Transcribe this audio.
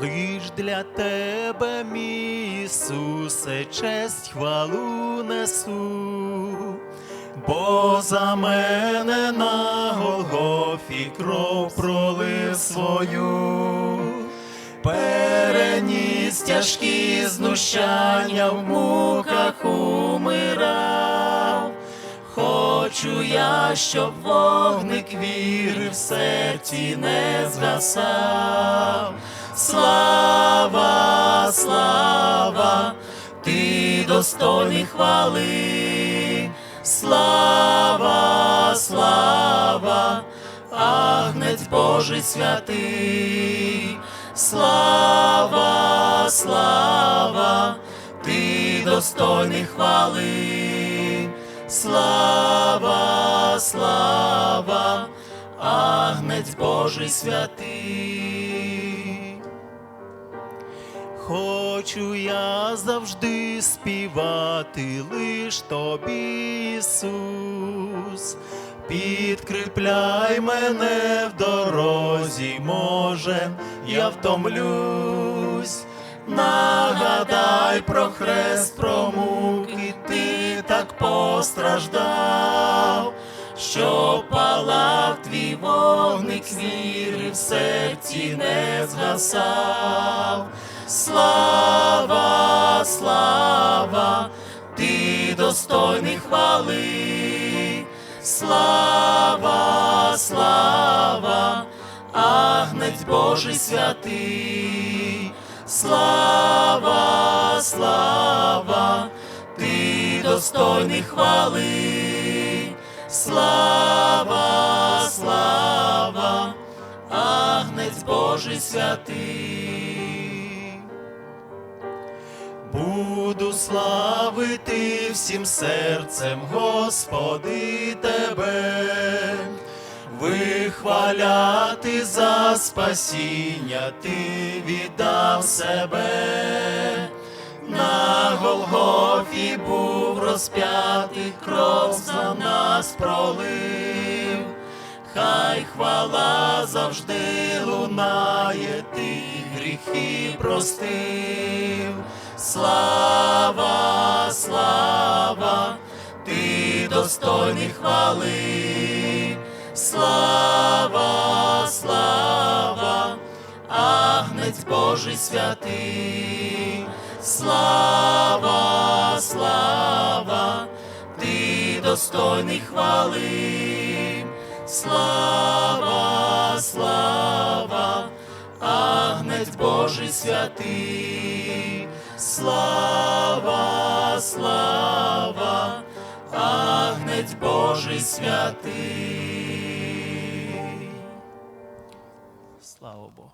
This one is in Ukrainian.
Лиш для тебе, мій Ісусе, честь хвалу несу, бо за мене на Голгофі кров пролив свою, переніс тяжкі знущання в муках умирав. Хочу я, щоб вогник віри в серці не згасав. Слава, слава, ти достойний хвали. Слава, слава, Агнець Божий святий. Слава, слава, ти достойний хвали. Слава, слава, Агнець Божий святий. Хочу я завжди співати лиш тобі, Ісус. Підкріпляй мене в дорозі, може, я втомлюсь. Нагадай про хрест, про муки, ти так постраждав, що палав твій вогник віри в серці не згасав. Слава, слава, ти достойний хвали. Слава, слава, Агнець Божий святий. Слава, слава, ти достойний хвали. Слава, слава, Агнець Божий святий. Буду славити всім серцем, Господи, Тебе, вихваляти за спасіння, Ти віддав себе, на Голгофі був розп'ятий, кров за нас пролив. Хай хвала завжди лунає, ти гріхи простив. Слава, слава, ти достойний хвали. Слава, слава, Агнець Божий святий. Слава, слава, ти достойний хвали. Слава, слава, Агнець Божий святий. Слава, слава, Агнець Божий святий. Слава Богу.